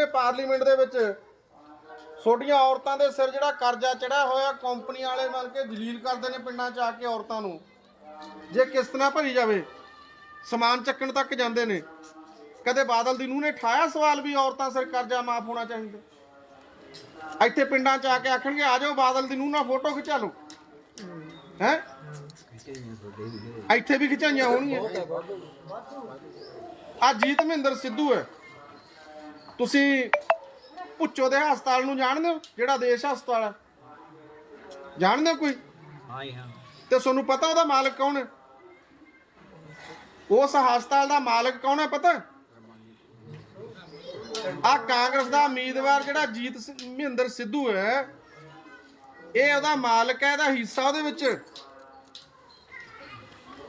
ਨੇ ਪਾਰਲੀਮੈਂਟ ਦੇ ਵਿੱਚ। ਛੋਟੀਆਂ ਔਰਤਾਂ ਦੇ ਸਿਰ ਜਿਹੜਾ ਕਰਜ਼ਾ ਚੜਿਆ ਹੋਇਆ, ਕੰਪਨੀ ਵਾਲੇ ਮੰਨ ਕੇ ਜਲੀਲ ਕਰਦੇ ਨੇ ਪਿੰਡਾਂ 'ਚ ਆ ਕੇ ਔਰਤਾਂ ਨੂੰ। ਜੇ ਕਿਸ਼ਤ ਨਾ ਭਰੀ ਜਾਵੇ, ਸਮਾਨ ਚੱਕਣ ਤੱਕ ਜਾਂਦੇ ਨੇ। ਕਦੇ ਬਾਦਲ ਦੀ ਨੂੰ ਨੇ ਠਾਇਆ ਸਵਾਲ ਵੀ ਔਰਤਾਂ ਸਿਰ ਕਰਜ਼ਾ ਮਾਫ ਹੋਣਾ ਚਾਹੀਦਾ। ਇੱਥੇ ਪਿੰਡਾਂ 'ਚ ਆ ਕੇ ਆਖਣਗੇ, ਆ ਜਾਓ ਬਾਦਲ ਦੀ ਨੂੰ ਨਾਲ ਫੋਟੋ ਖਿਚਾ ਲਓ। ਹੈ? ਇੱਥੇ ਵੀ ਖਿਚਾਈਆਂ ਹੋਣਗੀਆਂ। ਆ ਜੀਤ ਮਹਿੰਦਰ ਸਿੱਧੂ ਹੈ। ਤੁਸੀਂ ਪੁੱਚੋ ਦੇ ਹਸਪਤਾਲ ਨੂੰ ਜਾਣਦੇ ਹੋ ਜਿਹੜਾ ਦੇਸ਼ ਹਸਪਤਾਲ ਹੈ? ਜਾਣਦੇ ਹੋ ਕੋਈ? ਹਾਂ ਜੀ ਹਾਂ। ਤੇ ਤੁਹਾਨੂੰ ਪਤਾ ਉਹਦਾ ਮਾਲਕ ਕੌਣ ਹੈ? ਉਸ ਹਸਪਤਾਲ ਦਾ ਮਾਲਕ ਕੌਣ ਹੈ ਪਤਾ? ਆ ਕਾਂਗਰਸ ਦਾ ਉਮੀਦਵਾਰ ਜਿਹੜਾ ਜੀਤ ਮਹਿੰਦਰ ਸਿੱਧੂ ਹੈ ਇਹ ਉਹਦਾ ਮਾਲਕ ਹੈ ਇਹਦਾ ਹਿੱਸਾ ਉਹਦੇ ਵਿੱਚ।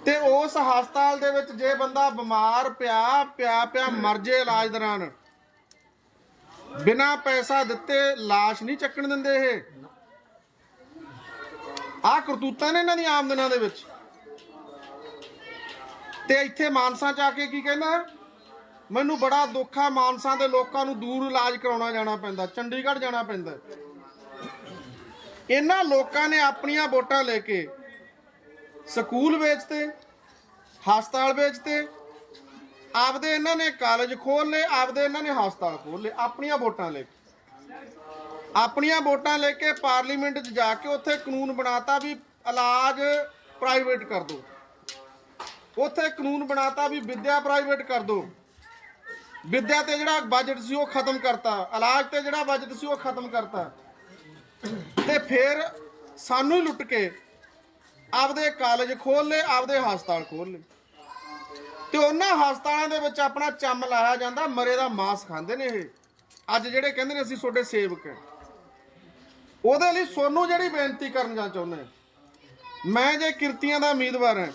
ਤੇ ਉਸ ਹਸਪਤਾਲ ਦੇ ਵਿੱਚ ਜੇ ਬੰਦਾ ਬਿਮਾਰ ਪਿਆ ਪਿਆ ਪਿਆ ਮਰ ਜੇ ਇਲਾਜ ਦੌਰਾਨ ਬਿਨਾ ਪੈਸਾ ਦਿੱਤੇ ਲਾਸ਼ ਨਹੀਂ ਚੱਕਣ ਦਿੰਦੇ ਇਹ। ਆ ਕਰਤੂਤਾਂ ਨੇ ਇਹਨਾਂ ਦੀਆਂ ਆਮਦਨਾਂ ਦੇ ਵਿੱਚ। ਤੇ ਇੱਥੇ ਮਾਨਸਾ ਚ ਆ ਕੇ ਕੀ ਕਹਿੰਦਾ? ਮੈਨੂੰ ਬੜਾ ਦੁੱਖ ਆ, ਮਾਨਸਾ ਦੇ ਲੋਕਾਂ ਨੂੰ ਦੂਰ ਇਲਾਜ ਕਰਾਉਣਾ ਜਾਣਾ ਪੈਂਦਾ, ਚੰਡੀਗੜ੍ਹ ਜਾਣਾ ਪੈਂਦਾ। ਇਹਨਾਂ ਲੋਕਾਂ ਨੇ ਆਪਣੀਆਂ ਵੋਟਾਂ ਲੈ ਕੇ ਸਕੂਲ ਵੇਚਤੇ, ਹਸਪਤਾਲ ਵੇਚਤੇ ਆਪਦੇ ਇਹਨਾਂ ਨੇ ਕਾਲਜ ਖੋਲ ਲਏ, ਆਪਦੇ ਇਹਨਾਂ ਨੇ ਹਸਪਤਾਲ ਖੋਲ ਲਏ, ਆਪਣੀਆਂ ਵੋਟਾਂ ਲੈ ਕੇ। ਆਪਣੀਆਂ ਵੋਟਾਂ ਲੈ ਕੇ ਪਾਰਲੀਮੈਂਟ 'ਚ ਜਾ ਕੇ ਉੱਥੇ ਕਾਨੂੰਨ ਬਣਾਤਾ ਵੀ ਇਲਾਜ ਪ੍ਰਾਈਵੇਟ ਕਰ ਦਿਓ ਉੱਥੇ ਕਾਨੂੰਨ ਬਣਾਤਾ ਵੀ ਵਿੱਦਿਆ ਪ੍ਰਾਈਵੇਟ ਕਰ ਦਿਓ ਵਿੱਦਿਆ ਤੇ ਜਿਹੜਾ ਬਜਟ ਸੀ ਉਹ ਖਤਮ ਕਰਤਾ, ਇਲਾਜ ਤੇ ਜਿਹੜਾ ਬਜਟ ਸੀ ਉਹ ਖਤਮ ਕਰਤਾ। ਤੇ ਫਿਰ ਸਾਨੂੰ ਲੁੱਟ ਕੇ ਆਪਦੇ ਕਾਲਜ ਖੋਲ ਲਏ, ਆਪਦੇ ਹਸਪਤਾਲ ਖੋਲ ਲਏ। ਤੇ ਉਹਨਾਂ ਹਸਪਤਾਲਾਂ ਦੇ ਵਿੱਚ ਆਪਣਾ ਚੰਮ ਲਾਇਆ ਜਾਂਦਾ, ਮਰੇ ਦਾ ਮਾਸ ਖਾਂਦੇ ਨੇ ਇਹ। ਅੱਜ ਜਿਹੜੇ ਕਹਿੰਦੇ ਨੇ ਅਸੀਂ ਤੁਹਾਡੇ ਸੇਵਕ ਹਾਂ। ਉਹਦੇ ਲਈ ਸੋਨੂੰ ਜਿਹੜੀ ਬੇਨਤੀ ਕਰਨਾ ਚਾਹੁੰਦੇ ਮੈਂ ਜੇ ਕਿਰਤੀਆਂ ਦਾ ਉਮੀਦਵਾਰ ਹਾਂ,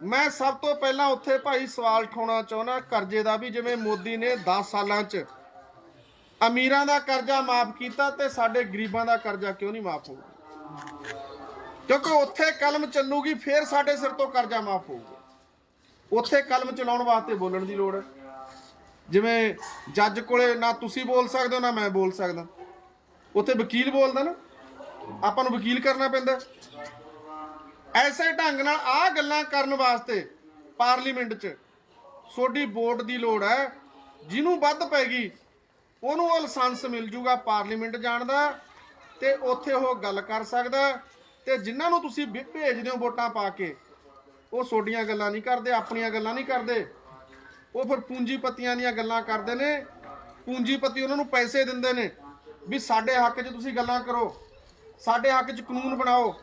ਮੈਂ ਸਭ ਤੋਂ ਪਹਿਲਾਂ ਉੱਥੇ ਭਾਈ ਸਵਾਲ ਠਾਉਣਾ ਚਾਹੁੰਦਾ, ਕਰਜ਼ੇ ਦਾ ਵੀ ਜਿਵੇਂ ਮੋਦੀ ਨੇ 10 ਸਾਲਾਂ 'ਚ ਅਮੀਰਾਂ ਦਾ ਕਰਜ਼ਾ ਮਾਫ ਕੀਤਾ ਤੇ ਸਾਡੇ ਗਰੀਬਾਂ ਦਾ ਕਰਜ਼ਾ ਕਿਉਂ ਨਹੀਂ ਮਾਫ ਹੋਊਗਾ? ਕਿਉਂਕਿ ਉੱਥੇ ਕਲਮ ਚੱਲੂਗੀ, ਫੇਰ ਸਾਡੇ ਸਿਰ ਤੋਂ ਕਰਜ਼ਾ ਮਾਫ ਹੋਊਗਾ। ਉੱਥੇ ਕਲਮ ਚਲਾਉਣ ਵਾਸਤੇ ਬੋਲਣ ਦੀ ਲੋੜ ਹੈ। ਜਿਵੇਂ ਜੱਜ ਕੋਲੇ ਨਾ ਤੁਸੀਂ ਬੋਲ ਸਕਦੇ ਹੋ, ਨਾ ਮੈਂ ਬੋਲ ਸਕਦਾ। ਉੱਥੇ ਵਕੀਲ ਬੋਲਦਾ ਨਾ, ਆਪਾਂ ਨੂੰ ਵਕੀਲ ਕਰਨਾ ਪੈਂਦਾ। ਐਸੇ ਢੰਗ ਨਾਲ ਆ ਗੱਲਾਂ ਕਰਨ ਵਾਸਤੇ ਪਾਰਲੀਮੈਂਟ 'ਚ ਸੋਡੀ ਵੋਟ ਦੀ ਲੋੜ ਹੈ। ਜਿਹਨੂੰ ਵੱਧ ਪੈਗੀ, ਉਹਨੂੰ ਉਹ ਲਾਇਸੈਂਸ ਮਿਲ ਜੂਗਾ ਪਾਰਲੀਮੈਂਟ ਜਾਣ ਦਾ ਤੇ ਉੱਥੇ ਉਹ ਗੱਲ ਕਰ ਸਕਦਾ। ਤੇ ਜਿਨ੍ਹਾਂ ਨੂੰ ਤੁਸੀਂ ਵੀ ਭੇਜਦੇ ਹੋ ਵੋਟਾਂ ਪਾ ਕੇ ਉਹ ਸੋਡੀਆਂ ਗੱਲਾਂ ਨਹੀਂ ਕਰਦੇ, ਆਪਣੀਆਂ ਗੱਲਾਂ ਨਹੀਂ ਕਰਦੇ। ਉਹ ਫਿਰ ਪੂੰਜੀਪਤੀਆਂ ਦੀਆਂ ਗੱਲਾਂ ਕਰਦੇ ਨੇ। ਪੂੰਜੀਪਤੀ ਉਹਨਾਂ ਨੂੰ ਪੈਸੇ ਦਿੰਦੇ ਨੇ ਵੀ ਸਾਡੇ ਹੱਕ 'ਚ ਤੁਸੀਂ ਗੱਲਾਂ ਕਰੋ। ਸਾਡੇ ਹੱਕ 'ਚ ਕਾਨੂੰਨ ਬਣਾਓ।